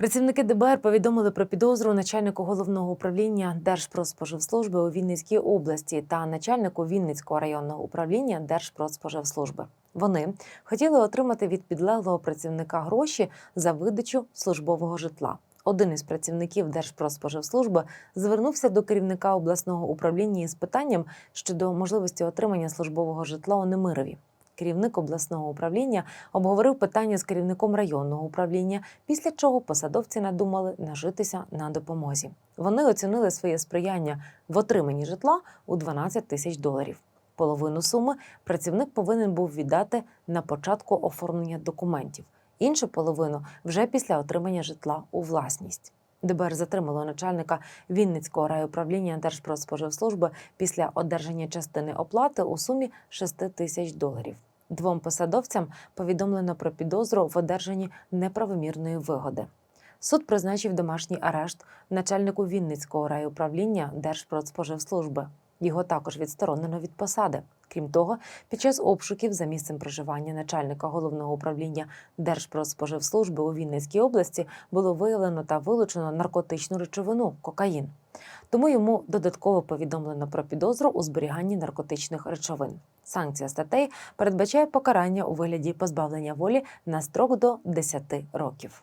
Працівники ДБР повідомили про підозру начальнику головного управління Держпродспоживслужби у Вінницькій області та начальнику Вінницького районного управління Держпродспоживслужби. Вони хотіли отримати від підлеглого працівника гроші за видачу службового житла. Один із працівників Держпродспоживслужби звернувся до керівника обласного управління із питанням щодо можливості отримання службового житла у Немирові. Керівник обласного управління обговорив питання з керівником районного управління, після чого посадовці надумали нажитися на допомозі. Вони оцінили своє сприяння в отриманні житла у 12 тисяч доларів. Половину суми працівник повинен був віддати на початку оформлення документів, іншу половину вже після отримання житла у власність. ДБР затримало начальника Вінницького райуправління Держпродспоживслужби після одержання частини оплати у сумі 6 тисяч доларів. Двом посадовцям повідомлено про підозру в одержанні неправомірної вигоди. Суд призначив домашній арешт начальнику Вінницького райуправління Держпродспоживслужби. Його також відсторонено від посади. Крім того, під час обшуків за місцем проживання начальника головного управління Держпродспоживслужби у Вінницькій області було виявлено та вилучено наркотичну речовину кокаїн. Тому йому додатково повідомлено про підозру у зберіганні наркотичних речовин. Санкція статей передбачає покарання у вигляді позбавлення волі на строк до 10 років.